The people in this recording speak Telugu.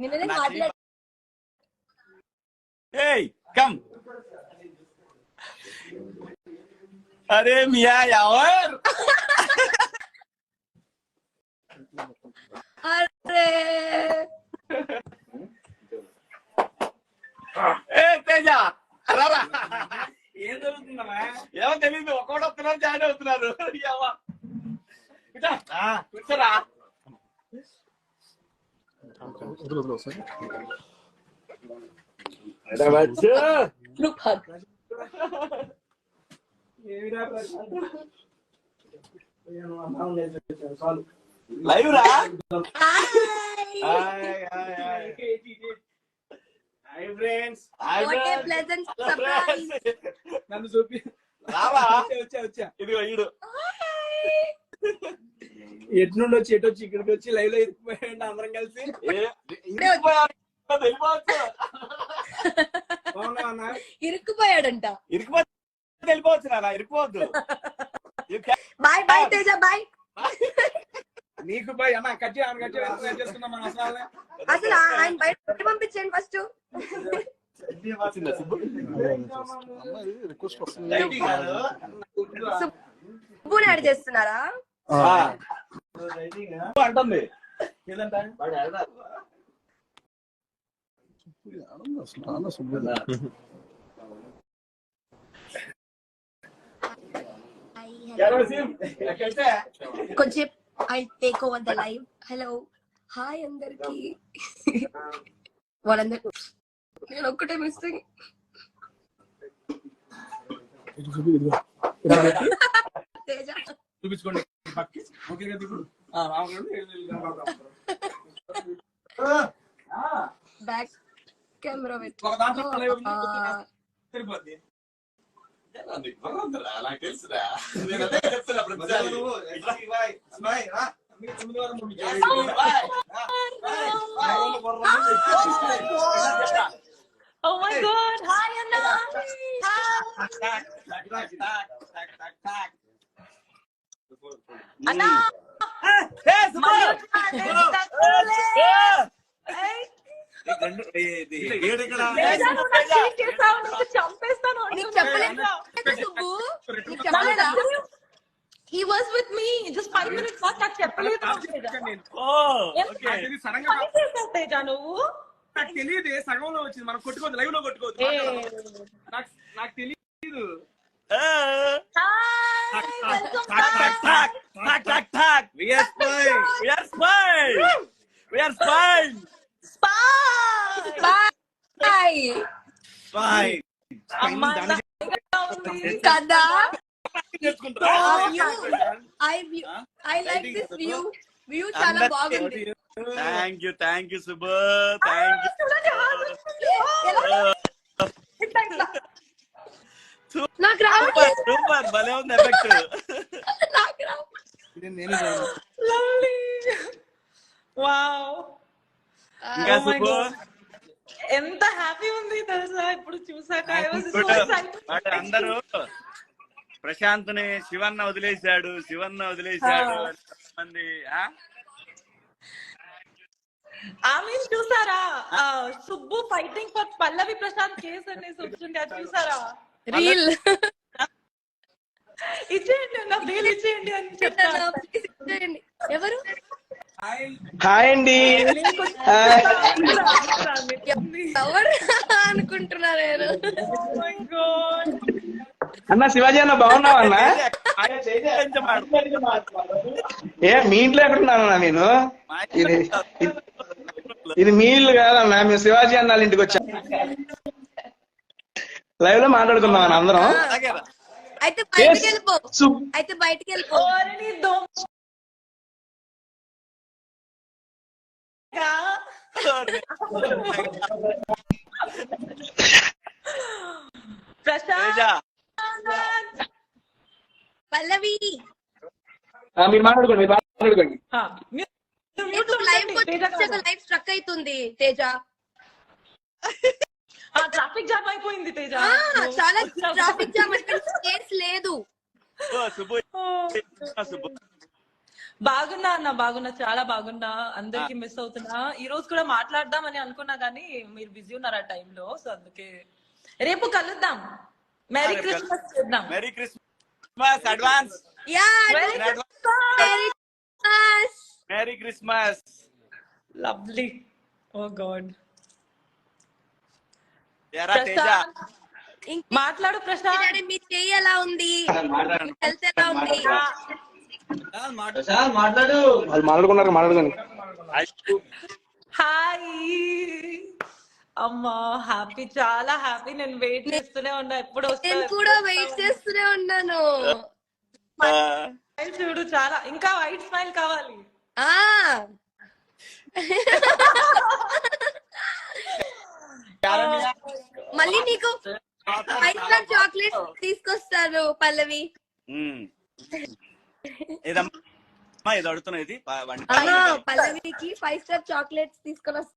నిన్ననే నా మాట్లాడు ఏయ్ కమ్ అరే మియా యావర్ అరే ఏ తేజ రారా ఏం జరుగుతుందమ్మా ఏమో తెలియదు ఒక్కోటి వస్తున్నారు జాయిన్ అవుతున్నారు ఏమో. ఇటా, కూర్చోరా లైవ్ రా hi hi, hi, hi. Hi friends hi. Pleasant surprise నన్ను చూపి రావా వచ్చా వచ్చా వచ్చా ఇదిగో ఈడు ఎటు నుండి వచ్చి ఎటు వచ్చి ఇక్కడికి వచ్చి లైవ్లో ఇరికిపోయాడు అందరం కలిసి ఇరుక్కుపోయాడంట. ఇరికిపోతే వెళ్ళిపోవచ్చు నాన్న can- bye bye Teja bye నీకు పోయి అన్న కట్ చేయాలి కట్ మన అసలు అసలు ఆయన బయట పంపించండి ఫస్ట్. సుబ్బుని యాడ్ చేస్తున్నారా? అంటుంది. కొంచెం I take over the live. Hello hi అందరికి. వాళ్ళందరూ నేను ఒక్కటే మిస్సింగ్. చూపించుకోండి పక్కకి. ఓకే కదా ఇప్పుడు ఆ, రాముడు, ఆ, బ్యాక్ కెమెరా పెట్టి ఒక దాంట్లో live ఉంది, ఆ, సరిపోద్ది నీకు బుర్ర ఉందిరా, నాకు తెలుసురా. నేను అదే చెప్తున్నా ప్రతిసారి. అందుకే తొమ్మిది వారం పంపించాడు. Oh my god, hi Anna. Anna. నాకు నువ్వు చంపేస్తాను. నీకు చెప్పలేదు సుబ్బు. చెప్పలేదా? చెప్పలేదు తేజ. తెలియదు, నువ్వు? నాకు సగంలో వచ్చింది. మనం కొట్టుకోవద్దు లైవ్లో కొట్టుకోవద్దు నాకు తెలియదు. Spy. అమ్మా. కదా? I I like this view view చాలా బాగుంది. Thank you thank you Subbu thank you. నాకు రావట్లేదు. సూపర్ భలే ఉంది ఎఫెక్ట్ నాకు రావట్లేదు. Lovely. Wow. ఇంకా Oh my సుబ్బు చూసాక. అందరూ ప్రశాంత్ని శివన్న వదిలేశాడు శివన్న వదిలేశాడు మంది? ఆమె చూసారా? ఆ, Subbu fighting for Pallavi Prashanth case అనేసి వచ్చింది అది చూసారా? రీల్. ఇచ్చేయండి నాకు రీల్ ఇచ్చేయండి అని చెప్తాను ఎవరు? హాయ్ అండి. ఎవరు అనుకుంటున్నా నేను అన్న శివాజీ అన్న బాగున్నావా అన్న. ఏ మీ ఇంట్లో ఎక్కడున్నానన్నా నేను ఇది ఇది మీ ఇల్లు కాదన్నా మేము శివాజీ అన్న వాళ్ళ ఇంటికి వచ్చాం. లైవ్లో మాట్లాడుకుందాం అన్న అందరం. అయితే బయటికి వెళ్ళిపో. సు- అయితే బయటికి వెళ్ళిపో. ప్రశాంత్. పల్లవి. ఆ, మీరు మాట్లాడుకోండి లైవ్ స్ట్రక్ అవుతుంది తేజ. ఆ, ట్రాఫిక్ జామ్ అయిపోయింది తేజ. ఆ, చాలా ట్రాఫిక్ జామ్ కేసు లేదు. బాగున్నా అన్న బాగున్నా చాలా బాగున్నా అందరికి మిస్ అవుతున్నా. ఈ రోజు కూడా మాట్లాడదామని అనుకున్నా కానీ మీరు బిజీ ఉన్నారు ఆ టైంలో సో అందుకే రేపు కలుద్దాం. మెరీ క్రిస్మస్ చేద్దాం. Merry Christmas advance yeah. Merry Christmas lovely oh god మాట్లాడు ప్రశాంత్ డాడీ, మీ చెయ్యి ఎలా ఉంది? హెల్త్ ఎలా ఉంది? మాట్లాడు. వాళ్ళు మాట్లాడుకున్నారు మాట్లాడుకొని హాయ్. అమ్మా హ్యాపీ చాలా హ్యాపీ నేను వెయిట్ చేస్తూనే ఉన్నా ఎప్పుడు నేను కూడా వెయిట్ చేస్తూనే ఉన్నాను. చూడు చాలా ఇంకా వైట్ స్మైల్ కావాలి. ఆ. మళ్ళీ నీకు ఫైవ్ స్టార్ చాక్లెట్ తీసుకొస్తారు పల్లవి. ఏదమ్మా? ఏదో అడుగుతున్నా ఇది. పల్లవికి ఫైవ్ స్టార్ చాక్లెట్స్ తీసుకొని